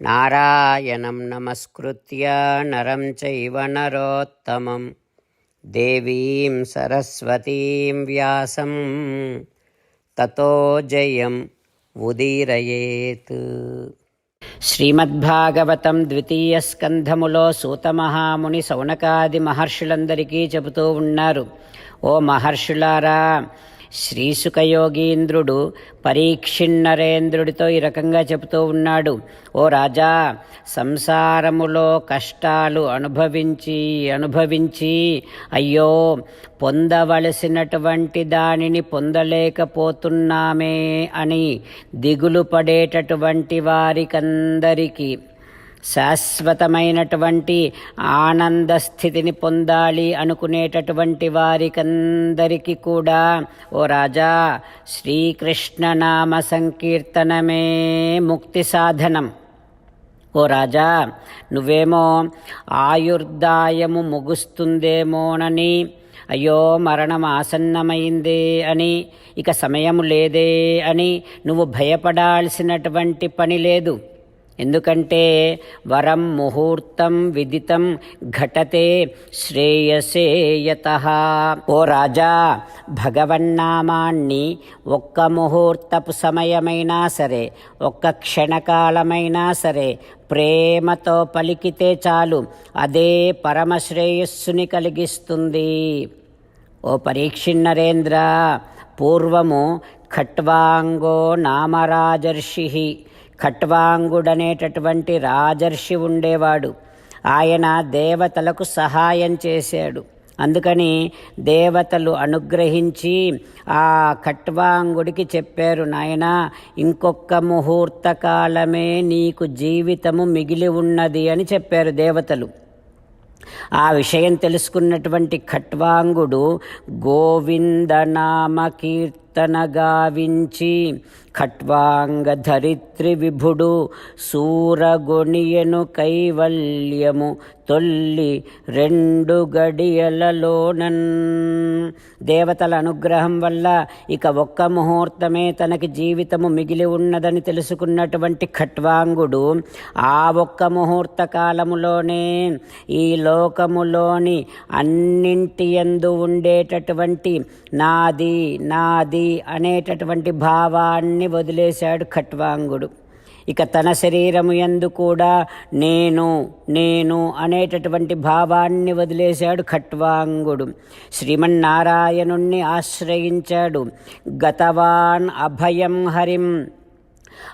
నారాయణం నమస్కృత్య నరం చైవ నరోత్తమం దేవీం సరస్వతీం వ్యాసం తతో జయం ఉదీరయేత్ శ్రీమద్భాగవతం ద్వితీయ స్కంధములో సూతమహాముని సౌనకాది మహర్షులందరికీ చెబుతూ ఉన్నారు। ఓ మహర్షులారా శ్రీసుఖయోగీంద్రుడు పరీక్షిన్నరేంద్రుడితో ఈ రకంగా చెబుతూ ఉన్నాడు. ఓ రాజా సంసారములో కష్టాలు అనుభవించి అనుభవించి అయ్యో పొందవలసినటువంటి దానిని పొందలేకపోతున్నామే అని దిగులు పడేటటువంటి వారికందరికీ శాశ్వతమైనటువంటి ఆనంద స్థితిని పొందాలి అనుకునేటటువంటి వారికందరికీ కూడా ఓ రాజా శ్రీకృష్ణ నామ సంకీర్తనమే ముక్తి సాధనం. ఓ రాజా నువ్వేమో ఆయుర్దాయము ముగుస్తుందేమోనని అయ్యో మరణం ఆసన్నమైందే అని ఇక సమయం లేదే అని నువ్వు భయపడాల్సినటువంటి పని లేదు. ఎందుకంటే వరం ముహూర్తం విదితం ఘటతే శ్రేయసేయత ఓ రాజా భగవన్నామాన్ని ఒక్క ముహూర్తపు సమయమైనా సరే ఒక్క క్షణకాలమైనా సరే ప్రేమతో పలికితే చాలు అదే పరమశ్రేయస్సుని కలిగిస్తుంది. ఓ పరీక్షిన్నరేంద్ర పూర్వము ఖట్వాంగో నామరాజర్షి. ఖట్వాంగుడనేటటువంటి రాజర్షి ఉండేవాడు. ఆయన దేవతలకు సహాయం చేశాడు. అందుకని దేవతలు అనుగ్రహించి ఆ ఖట్వాంగుడికి చెప్పారు నాయన ఇంకొక ముహూర్త కాలమే నీకు జీవితము మిగిలి ఉన్నది అని చెప్పారు దేవతలు. ఆ విషయం తెలుసుకున్నటువంటి ఖట్వాంగుడు గోవిందనామ కీర్తి గావించి ఖట్వాంగధరిత్రి విభుడు సూరగొణియను కైవల్యము తొల్లి రెండు గడియలలోనన్. దేవతల అనుగ్రహం వల్ల ఇక ఒక్క ముహూర్తమే తనకి జీవితము మిగిలి ఉన్నదని తెలుసుకున్నటువంటి ఖట్వాంగుడు ఆ ఒక్క ముహూర్త కాలములోనే ఈ లోకములోని అన్నింటి యందు ఉండేటటువంటి నాది నాది అనేటటువంటి భావాన్ని వదిలేశాడు ఖట్వాంగుడు. ఇక తన శరీరము ఎందు కూడా నేను నేను అనేటటువంటి భావాన్ని వదిలేశాడు ఖట్వాంగుడు. శ్రీమన్నారాయణుణ్ణి ఆశ్రయించాడు. గతవాన్ అభయం హరిం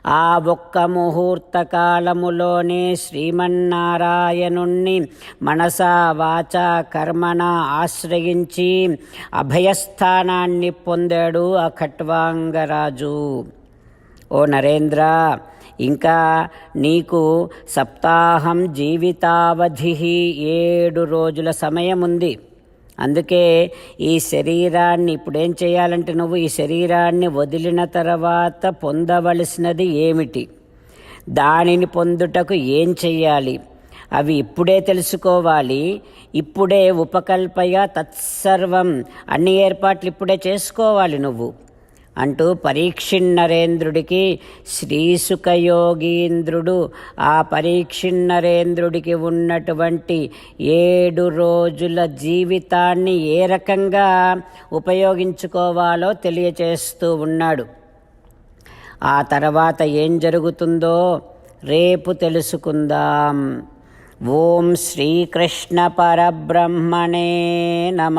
ఆ ఒక్క ముహూర్త కాలములోనే శ్రీమన్నారాయణుణ్ణి మనసా వాచ కర్మణ ఆశ్రయించి అభయస్థానాన్ని పొందాడు ఆ ఖట్వాంగరాజు. ఓ నరేంద్ర ఇంకా నీకు సప్తాహం జీవితావధి ఏడు రోజుల సమయం ఉంది అందుకే ఈ శరీరాన్ని ఇప్పుడేం చేయాలంటే నువ్వు ఈ శరీరాన్ని వదిలిన తర్వాత పొందవలసినది ఏమిటి? దానిని పొందుటకు ఏం చెయ్యాలి? అవి ఇప్పుడే తెలుసుకోవాలి. ఇప్పుడే ఉపకల్పయ తత్సర్వం అన్ని ఏర్పాట్లు ఇప్పుడే చేసుకోవాలి నువ్వు. అంటూ పరీక్షిన్నరేంద్రుడికి శ్రీసుఖయోగీంద్రుడు ఆ పరీక్షిన్నరేంద్రుడికి ఉన్నటువంటి ఏడు రోజుల జీవితాన్ని ఏ రకంగా ఉపయోగించుకోవాలో తెలియచేస్తూ ఉన్నాడు. ఆ తర్వాత ఏం జరుగుతుందో రేపు తెలుసుకుందాం. ఓం శ్రీకృష్ణ పరబ్రహ్మణే నమ.